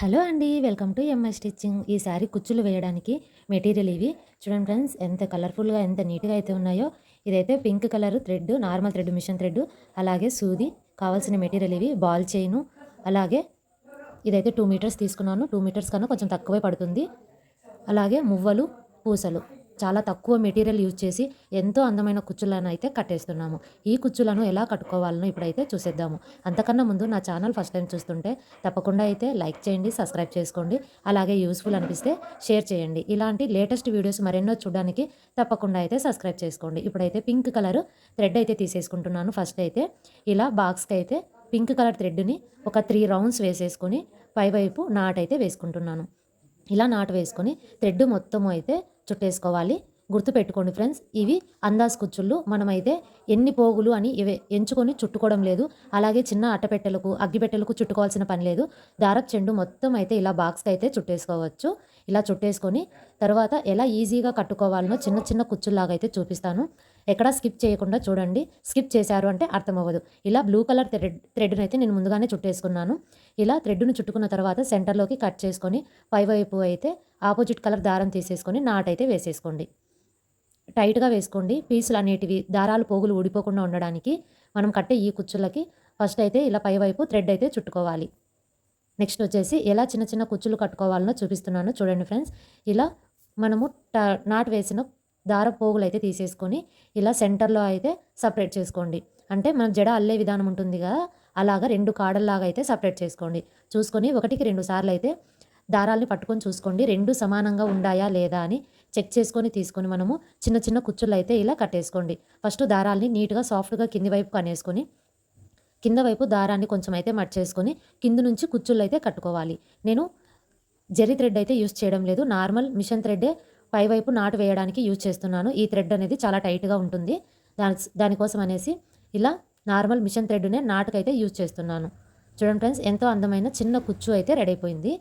Hello అండి welcome to MI stitching. ఈ శారీ కుచ్చులు వేయడానికి మెటీరియల్ ఇవి. చూడండి ఫ్రెండ్స్ ఎంత కలర్ఫుల్గా ఎంత నీట్గా అయితే ఉన్నాయో. ఇదైతే pink colour thread normal thread machine thread అలాగే సూది. కావాల్సిన మెటీరియల్ ఇవి బాల్ చైను. అలాగే ఇదైతే టూ మీటర్స్ తీసుకున్నాను. టూ మీటర్స్ కన్నా కొంచెం తక్కువే పడుతుంది. అలాగే మువ్వలు పూసలు. చాలా తక్కువ మెటీరియల్ యూజ్ చేసి ఎంతో అందమైన కుచ్చులను అయితే కట్టేస్తున్నాము. ఈ కుచ్చులను ఎలా కట్టుకోవాలనో ఇప్పుడైతే చూసేద్దాము. అంతకన్నా ముందు నా ఛానల్ ఫస్ట్ టైం చూస్తుంటే తప్పకుండా అయితే లైక్ చేయండి సబ్స్క్రైబ్ చేసుకోండి అలాగే యూస్ఫుల్ అనిపిస్తే షేర్ చేయండి. ఇలాంటి లేటెస్ట్ వీడియోస్ మరెన్నో చూడడానికి తప్పకుండా అయితే సబ్స్క్రైబ్ చేసుకోండి. ఇప్పుడైతే పింక్ కలర్ థ్రెడ్ అయితే తీసేసుకుంటున్నాను ఫస్ట్ అయితే. ఇలా బాక్స్కి అయితే పింక్ కలర్ థ్రెడ్ని ఒక త్రీ రౌండ్స్ వేసేసుకొని పైవైపు నాటైతే వేసుకుంటున్నాను. ఇలా నాటు వేసుకొని థ్రెడ్ మొత్తం అయితే చుట్టేసుకోవాలి. గుర్తుపెట్టుకోండి ఫ్రెండ్స్. ఇవి అందాజ్ కుచ్చుళ్ళు మనమైతే ఎన్ని పోగులు అని ఇవే ఎంచుకొని చుట్టుకోవడం లేదు. అలాగే చిన్న అట్టపెట్టెలకు అగ్గిపెట్టెలకు చుట్టుకోవాల్సిన పని లేదు. దారపు చెండు మొత్తం అయితే ఇలా బాక్స్కి అయితే చుట్టేసుకోవచ్చు. ఇలా చుట్టేసుకొని తర్వాత ఎలా ఈజీగా కట్టుకోవాలనో చిన్న చిన్న కుచ్చుల్లాగా అయితే చూపిస్తాను. ఎక్కడా స్కిప్ చేయకుండా చూడండి. స్కిప్ చేశారు అంటే అర్థమవ్వదు. ఇలా బ్లూ కలర్ థ్రెడ్ థ్రెడ్ని అయితే నేను ముందుగానే చుట్టేసుకున్నాను. ఇలా థ్రెడ్ను చుట్టుకున్న తర్వాత సెంటర్లోకి కట్ చేసుకొని పైవైపు అయితే ఆపోజిట్ కలర్ దారం తీసేసుకొని నాటైతే వేసేసుకోండి. టైట్గా వేసుకోండి. పీసులు అనేటివి దారాలు పోగులు ఊడిపోకుండా ఉండడానికి మనం కట్టే ఈ కుచ్చులకి ఫస్ట్ అయితే ఇలా పైవైపు థ్రెడ్ అయితే చుట్టుకోవాలి. నెక్స్ట్ వచ్చేసి ఎలా చిన్న చిన్న కుచ్చులు కట్టుకోవాలనో చూపిస్తున్నాను. చూడండి ఫ్రెండ్స్ ఇలా మనము ట నాటు వేసిన దార పోగులు అయితే తీసేసుకొని ఇలా సెంటర్లో అయితే సపరేట్ చేసుకోండి. అంటే మనం జడ అల్లే విధానం ఉంటుంది కదా అలాగా రెండు కాడల్లాగా అయితే సపరేట్ చేసుకోండి. చూసుకొని ఒకటికి రెండు సార్లు అయితే దారాల్ని పట్టుకొని చూసుకోండి. రెండు సమానంగా ఉండాయా లేదా అని చెక్ చేసుకొని తీసుకొని మనము చిన్న చిన్న కుచ్చులు అయితే ఇలా కట్టేసుకోండి. ఫస్ట్ దారాల్ని నీట్గా సాఫ్ట్గా కింది వైపు కనేసుకొని కింద వైపు దారాన్ని కొంచెం అయితే మర్చేసుకొని కింద నుంచి కుచ్చుళ్ళు అయితే కట్టుకోవాలి. నేను జరి థ్రెడ్ అయితే యూస్ చేయడం లేదు. నార్మల్ మిషన్ థ్రెడ్డే పైవైపు నాటు వేయడానికి యూజ్ చేస్తున్నాను. ఈ థ్రెడ్ అనేది చాలా టైట్గా ఉంటుంది. దాని దానికోసం అనేసి ఇలా నార్మల్ మిషన్ థ్రెడ్నే నాటుకైతే యూజ్ చేస్తున్నాను. చూడండి ఫ్రెండ్స్ ఎంతో అందమైన చిన్న కుచ్చు అయితే రెడీ అయిపోయింది.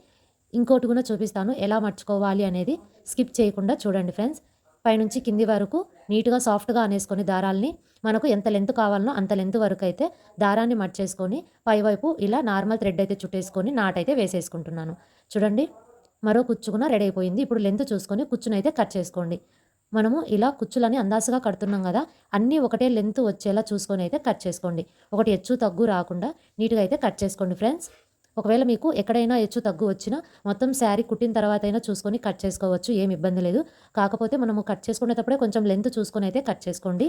ఇంకోటి కూడా చూపిస్తాను. ఎలా మర్చుకోవాలి అనేది స్కిప్ చేయకుండా చూడండి ఫ్రెండ్స్. పైనుంచి కింది వరకు నీట్గా సాఫ్ట్గా అనేసుకొని దారాల్ని మనకు ఎంత లెంత్ కావాలనో అంత లెంత్ వరకు అయితే దారాన్ని మర్చేసుకొని పైవైపు ఇలా నార్మల్ థ్రెడ్ అయితే చుట్టేసుకొని నాటైతే వేసేసుకుంటున్నాను. చూడండి మరో కుచ్చుకున్న రెడీ అయిపోయింది. ఇప్పుడు లెంత్ చూసుకొని కుచ్చునైతే కట్ చేసుకోండి. మనము ఇలా కుచ్చులని అందాసుగా కడుతున్నాం కదా అన్నీ ఒకటే లెంత్ వచ్చేలా చూసుకొని అయితే కట్ చేసుకోండి. ఒకటి హెచ్చు తగ్గు రాకుండా నీట్గా అయితే కట్ చేసుకోండి ఫ్రెండ్స్. ఒకవేళ మీకు ఎక్కడైనా హెచ్చు తగ్గు వచ్చినా మొత్తం శారీ కుట్టిన తర్వాత అయినా చూసుకొని కట్ చేసుకోవచ్చు ఏం ఇబ్బంది లేదు. కాకపోతే మనము కట్ చేసుకునేటప్పుడే కొంచెం లెంత్ చూసుకొని అయితే కట్ చేసుకోండి.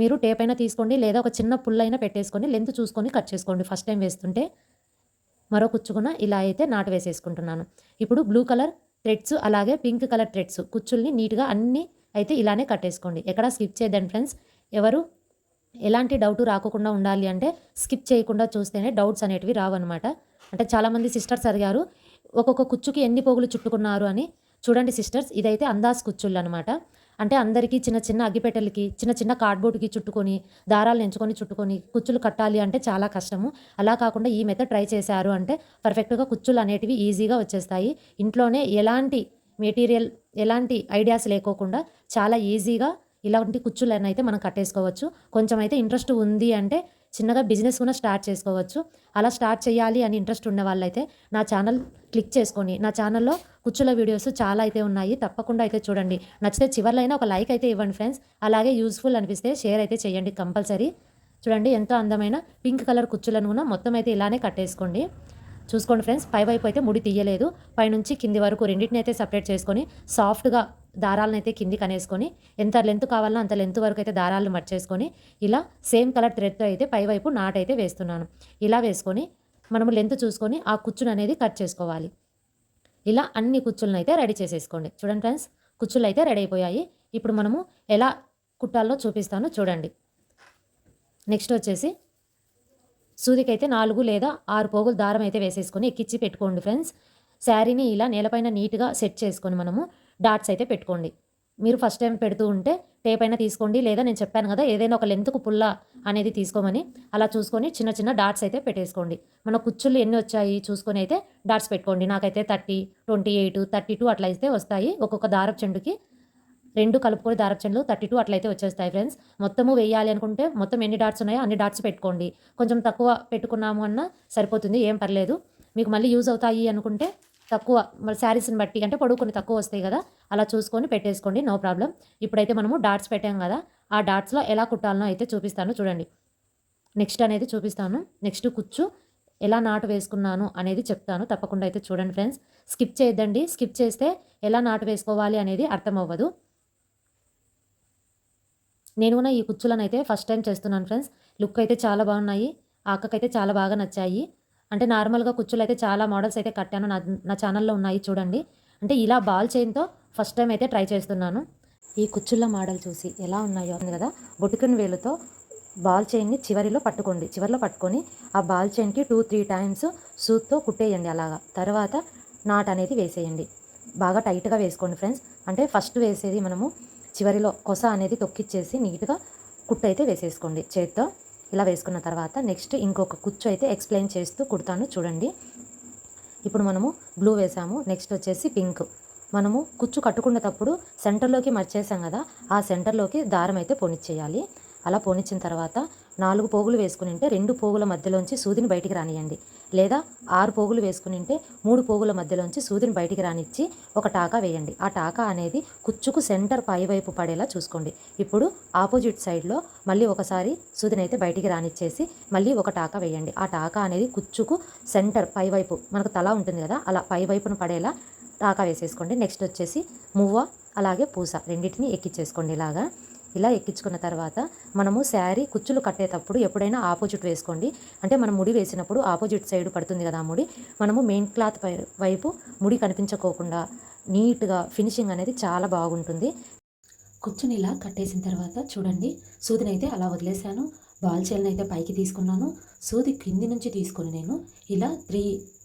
మీరు టేప్ అయినా తీసుకోండి లేదా ఒక చిన్న పుల్లైనా పెట్టేసుకొని లెంత్ చూసుకొని కట్ చేసుకోండి ఫస్ట్ టైం వేస్తుంటే. మరో కుచ్చుకున్న ఇలా అయితే నాటు వేసేసుకుంటున్నాను. ఇప్పుడు బ్లూ కలర్ థ్రెడ్స్ అలాగే పింక్ కలర్ థ్రెడ్స్ కుచ్చుల్ని నీట్గా అన్నీ అయితే ఇలానే కట్టేసుకోండి. ఎక్కడ స్కిప్ చేయదండి ఫ్రెండ్స్. ఎవరు ఎలాంటి డౌట్ రాకుండా ఉండాలి అంటే స్కిప్ చేయకుండా చూస్తేనే డౌట్స్ అనేటివి రావన్నమాట. అంటే చాలామంది సిస్టర్స్ అడిగారు ఒక్కొక్క కుచ్చుకి ఎన్ని పోగులు చుట్టుకున్నారు అని. చూడండి సిస్టర్స్ ఇదైతే అందాజ్ కుచ్చుళ్ళు అనమాట అంటే అందరికీ చిన్న చిన్న అగ్గిపెట్టెలకి చిన్న చిన్న కార్డ్బోర్డ్కి చుట్టుకొని దారాలు ఎంచుకొని చుట్టుకొని కుచ్చులు కట్టాలి అంటే చాలా కష్టము. అలా కాకుండా ఈ మెథడ్ ట్రై చేశారు అంటే పర్ఫెక్ట్గా కుచ్చులు అనేటివి ఈజీగా వచ్చేస్తాయి. ఇంట్లోనే ఎలాంటి మెటీరియల్ ఎలాంటి ఐడియాస్ లేకోకుండా చాలా ఈజీగా ఇలాంటి కుచ్చులను అయితే మనం కట్టేసుకోవచ్చు. కొంచెం అయితే ఇంట్రెస్ట్ ఉంది అంటే చిన్నగా బిజినెస్ కూడా స్టార్ట్ చేసుకోవచ్చు. అలా స్టార్ట్ చేయాలి అని ఇంట్రెస్ట్ ఉన్న వాళ్ళైతే నా ఛానల్ క్లిక్ చేసుకొని నా ఛానల్లో కుచ్చుల వీడియోస్ చాలా అయితే ఉన్నాయి. తప్పకుండా అయితే చూడండి. నచ్చితే చివర్లైనా ఒక లైక్ అయితే ఇవ్వండి ఫ్రెండ్స్. అలాగే యూస్ఫుల్ అనిపిస్తే షేర్ అయితే చేయండి కంపల్సరీ. చూడండి ఎంతో అందమైన పింక్ కలర్ కుచ్చులను కూడా మొత్తం అయితే ఇలానే కట్టేసుకోండి. చూసుకోండి ఫ్రెండ్స్ పై వైపు అయితే ముడి తీయలేదు. పైనుంచి కింది వరకు రెండింటిని అయితే సపరేట్ చేసుకొని సాఫ్ట్గా దారాలను అయితే కిందికి అనేసుకొని ఎంత లెంత్ కావాలో అంత లెంత్ వరకు అయితే దారాలను మర్చేసుకొని ఇలా సేమ్ కలర్ థ్రెడ్తో అయితే పైవైపు నాట్ అయితే వేస్తున్నాను. ఇలా వేసుకొని మనము లెంత్ చూసుకొని ఆ కుచ్చును అనేది కట్ చేసుకోవాలి. ఇలా అన్ని కుచ్చులను అయితే రెడీ చేసేసుకోండి. చూడండి ఫ్రెండ్స్ కుచ్చులు అయితే రెడీ అయిపోయాయి. ఇప్పుడు మనము ఎలా కుట్టాలో చూపిస్తాను చూడండి. నెక్స్ట్ వచ్చేసి సూదికైతే నాలుగు లేదా ఆరు పోగులు దారం అయితే వేసేసుకొని ఎక్కిచ్చి పెట్టుకోండి ఫ్రెండ్స్ శారీని ఇలా నేలపైన నీట్గా సెట్ చేసుకొని మనము డాట్స్ అయితే పెట్టుకోండి. మీరు ఫస్ట్ టైం పెడుతూ ఉంటే టేప్ అయినా తీసుకోండి. లేదా నేను చెప్పాను కదా ఏదైనా ఒక లెంత్కు పుల్ల అనేది తీసుకోమని అలా చూసుకొని చిన్న చిన్న డాట్స్ అయితే పెట్టేసుకోండి. మన కుచ్చులు ఎన్ని వచ్చాయి చూసుకొని అయితే డాట్స్ పెట్టుకోండి. నాకైతే thirty twenty eight thirty two అట్లా అయితే వస్తాయి. ఒక్కొక్క దారపు చెండుకి రెండు కలుపుకొని దారపు చెండులు థర్టీ టూ అట్లయితే వచ్చేస్తాయి ఫ్రెండ్స్. మొత్తము వేయాలి అనుకుంటే మొత్తం ఎన్ని డాట్స్ ఉన్నాయో అన్ని డాట్స్ పెట్టుకోండి. కొంచెం తక్కువ పెట్టుకున్నాము అన్న సరిపోతుంది ఏం పర్లేదు. మీకు మళ్ళీ యూజ్ అవుతాయి అనుకుంటే తక్కువ మరి శారీస్ని బట్టి అంటే పొడవు కొన్ని తక్కువ వస్తాయి కదా అలా చూసుకొని పెట్టేసుకోండి నో ప్రాబ్లం. ఇప్పుడైతే మనము డాట్స్ పెట్టాం కదా ఆ డాట్స్లో ఎలా కుట్టాలనో అయితే చూపిస్తాను చూడండి. నెక్స్ట్ అనేది చూపిస్తాను. నెక్స్ట్ కుచ్చు ఎలా నాటు వేసుకున్నాను అనేది చెప్తాను తప్పకుండా అయితే చూడండి ఫ్రెండ్స్. స్కిప్ చేయొద్దండి స్కిప్ చేస్తే ఎలా నాటు వేసుకోవాలి అనేది అర్థం అవ్వదు నేను కూడా ఈ కుచ్చులను అయితే ఫస్ట్ టైం చేస్తున్నాను ఫ్రెండ్స్. లుక్ అయితే చాలా బాగున్నాయి ఆకకైతే చాలా బాగా నచ్చాయి. అంటే నార్మల్గా కుచ్చులు అయితే చాలా మోడల్స్ అయితే కట్టాను నా నా ఛానల్లో ఉన్నాయి చూడండి. అంటే ఇలా బాల్ చైన్తో ఫస్ట్ టైం అయితే ట్రై చేస్తున్నాను. ఈ కుచ్చుళ్ళ మోడల్ చూసి ఎలా ఉన్నాయో ఉంది కదా? బొటికన్ వేలుతో బాల్ చైన్ని చివరిలో పట్టుకోండి. చివరిలో పట్టుకొని ఆ బాల్ చైన్కి టూ త్రీ టైమ్స్ సూత్తో కుట్టేయండి అలాగా. తర్వాత నాట్ అనేది వేసేయండి. బాగా టైట్గా వేసుకోండి ఫ్రెండ్స్. అంటే ఫస్ట్ వేసేది మనము చివరిలో కొస అనేది తొక్కిచ్చేసి నీట్గా కుట్టయితే వేసేసుకోండి చేత్తో. ఇలా వేసుకున్న తర్వాత నెక్స్ట్ ఇంకొక కుచ్చు అయితే ఎక్స్ప్లెయిన్ చేస్తూ కుడతాను చూడండి. ఇప్పుడు మనము బ్లూ వేసాము నెక్స్ట్ వచ్చేసి పింక్ మనము కుచ్చు కట్టుకునేటప్పుడు సెంటర్లోకి మర్చేసాం కదా ఆ సెంటర్లోకి దారం అయితే పోనిచ్చేయాలి. అలా పోనిచ్చిన తర్వాత నాలుగు పోగులు వేసుకుని ఉంటే రెండు పోగుల మధ్యలోంచి సూదిని బయటికి రానియండి. లేదా ఆరు పోగులు వేసుకుని ఉంటే మూడు పోగుల మధ్యలోంచి సూదిని బయటికి రానిచ్చి ఒక టాకా వేయండి. ఆ టాకా అనేది కుచ్చుకు సెంటర్ పైవైపు పడేలా చూసుకోండి. ఇప్పుడు ఆపోజిట్ సైడ్లో మళ్ళీ ఒకసారి సూదిని అయితే బయటికి రానిచ్చేసి మళ్ళీ ఒక టాకా వేయండి. ఆ టాకా అనేది కుచ్చుకు సెంటర్ పైవైపు మనకు తల ఉంటుంది కదా అలా పైవైపున పడేలా టాకా వేసేసుకోండి. నెక్స్ట్ వచ్చేసి మువ్వ అలాగే పూస రెండింటిని ఎక్కించేసుకోండి ఇలాగా. ఇలా ఎక్కించుకున్న తర్వాత మనము శారీ కుచ్చులు కట్టేటప్పుడు ఎప్పుడైనా ఆపోజిట్ వేసుకోండి. అంటే మనం ముడి వేసినప్పుడు ఆపోజిట్ సైడ్ పడుతుంది కదా ముడి. మనము మెయిన్ క్లాత్ పై వైపు ముడి కనిపించకోకుండా నీట్గా ఫినిషింగ్ అనేది చాలా బాగుంటుంది. కుచ్చుని ఇలా కట్టేసిన తర్వాత చూడండి. సూదిని అయితే అలా వదిలేశాను బాల్ చైల్ని అయితే పైకి తీసుకున్నాను. సూది కింది నుంచి తీసుకొని నేను ఇలా త్రీ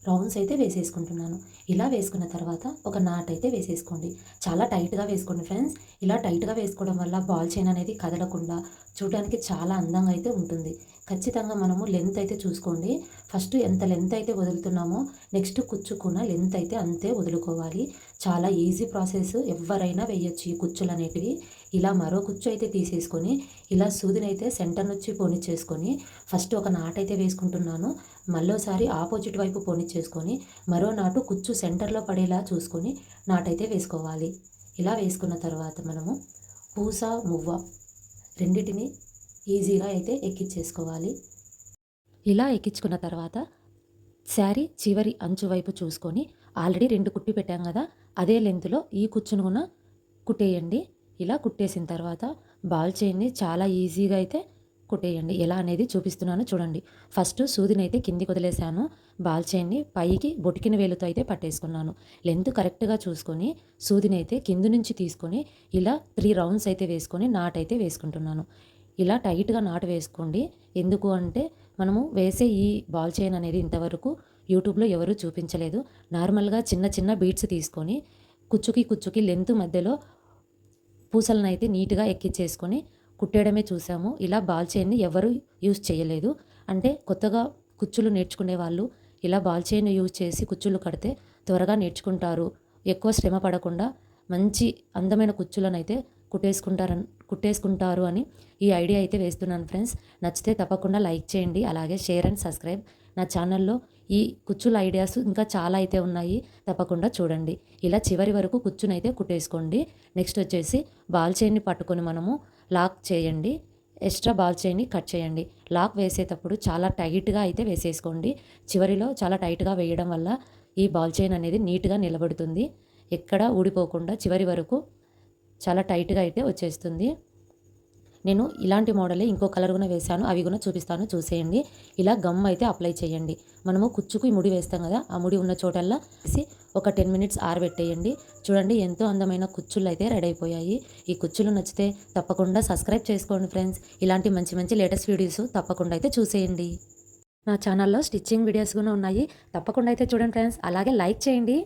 రౌండ్స్ అయితే వేసేసుకుంటున్నాను. ఇలా వేసుకున్న తర్వాత ఒక నాట్ అయితే వేసేసుకోండి. చాలా టైట్గా వేసుకోండి ఫ్రెండ్స్. ఇలా టైట్గా వేసుకోవడం వల్ల బాల్ చైన్ అనేది కదలకుండా చూడడానికి చాలా అందంగా అయితే ఉంటుంది. ఖచ్చితంగా మనము లెంత్ అయితే చూసుకోండి. ఫస్ట్ ఎంత లెంత్ అయితే వదులుతున్నామో నెక్స్ట్ కుచ్చుకున్న లెంత్ అయితే అంతే వదులుకోవాలి. చాలా ఈజీ ప్రాసెస్. ఎవరైనా వేయచ్చు ఈ కుచ్చులు అనేటివి. ఇలా మరో కుచ్చు అయితే తీసేసుకొని ఇలా సూదినైతే సెంటర్ నుంచి పోనిచ్చేసుకొని ఫస్ట్ ఒక నాటు అయితే వేసుకుంటున్నాను. మళ్ళోసారి ఆపోజిట్ వైపు పోనిచ్చేసుకొని మరో నాటు కుచ్చు సెంటర్లో పడేలా చూసుకొని నాటైతే వేసుకోవాలి. ఇలా వేసుకున్న తర్వాత మనము పూస మువ్వ రెండిటిని ఈజీగా అయితే ఎక్కించేసుకోవాలి ఇలా ఎక్కించుకున్న తర్వాత శారీ చివరి అంచు వైపు చూసుకొని ఆల్రెడీ రెండు కుట్టి పెట్టాం కదా అదే లెంత్లో ఈ కుచ్చును కూడా కుట్టేయండి. ఇలా కుట్టేసిన తర్వాత బాల్ చైన్ని చాలా ఈజీగా అయితే కుట్టేయండి. ఎలా అనేది చూపిస్తున్నాను చూడండి. ఫస్ట్ సూదిని అయితే కిందికి వదిలేశాను బాల్ చైన్ని పైకి బొటికిన వేలుతో అయితే పట్టేసుకున్నాను. లెంత్ కరెక్ట్గా చూసుకొని సూదిని అయితే కింది నుంచి తీసుకొని ఇలా త్రీ రౌండ్స్ అయితే వేసుకొని నాట్ అయితే వేసుకుంటున్నాను. ఇలా టైట్గా నాటు వేసుకోండి. ఎందుకు అంటే మనము వేసే ఈ బాల్ చైన్ అనేది ఇంతవరకు యూట్యూబ్లో ఎవరు చూపించలేదు. నార్మల్గా చిన్న చిన్న బీట్స్ తీసుకొని కుచ్చుకి కుచ్చుకి లెంత్ మధ్యలో పూసలను అయితే నీట్గా ఎక్కించేసుకొని కుట్టేయడమే చూసాము. ఇలా బాల్ చైన్ని ఎవరు యూజ్ చేయలేదు. అంటే కొత్తగా కుచ్చులు నేర్చుకునే వాళ్ళు ఇలా బాల్ చైన్ యూజ్ చేసి కుచ్చులు కడితే త్వరగా నేర్చుకుంటారు. ఎక్కువ శ్రమ పడకుండా మంచి అందమైన కుచ్చులను అయితే కుట్టేసుకుంటారని కుట్టేసుకుంటారు అని ఈ ఐడియా అయితే వేస్తున్నాను ఫ్రెండ్స్. నచ్చితే తప్పకుండా లైక్ చేయండి అలాగే షేర్ అండ్ సబ్స్క్రైబ్. నా ఛానల్లో ఈ కుచ్చుల ఐడియాస్ ఇంకా చాలా అయితే ఉన్నాయి. తప్పకుండా చూడండి. ఇలా చివరి వరకు కుచ్చునైతే కుట్టేసుకోండి. నెక్స్ట్ వచ్చేసి బాల్ చైన్ని పట్టుకొని మనము లాక్ చేయండి. ఎక్స్ట్రా బాల్ చైన్ని కట్ చేయండి. లాక్ వేసేటప్పుడు చాలా టైట్గా అయితే వేసేసుకోండి. చివరిలో చాలా టైట్గా వేయడం వల్ల ఈ బాల్ చైన్ అనేది నీట్గా నిలబడుతుంది. ఎక్కడ ఊడిపోకుండా చివరి వరకు చాలా టైట్గా అయితే వచ్చేస్తుంది. నేను ఇలాంటి మోడలే ఇంకో కలర్ కూడా వేశాను. అవి కూడా చూపిస్తాను. చూసేయండి. ఇలా గమ్ అయితే అప్లై చేయండి. మనము కుచ్చుకు ముడి వేస్తాం కదా ఆ ముడి ఉన్న చోటల్లా వేసి ఒక టెన్ మినిట్స్ ఆరబెట్టేయండి. చూడండి ఎంతో అందమైన కుచ్చులు అయితే రెడీ అయిపోయాయి. ఈ కుచ్చులు నచ్చితే తప్పకుండా సబ్స్క్రైబ్ చేసుకోండి ఫ్రెండ్స్. ఇలాంటి మంచి మంచి లేటెస్ట్ వీడియోస్ తప్పకుండా అయితే చూసేయండి. నా ఛానల్లో స్టిచ్చింగ్ వీడియోస్ కూడా ఉన్నాయి. తప్పకుండా అయితే చూడండి ఫ్రెండ్స్. అలాగే లైక్ చేయండి.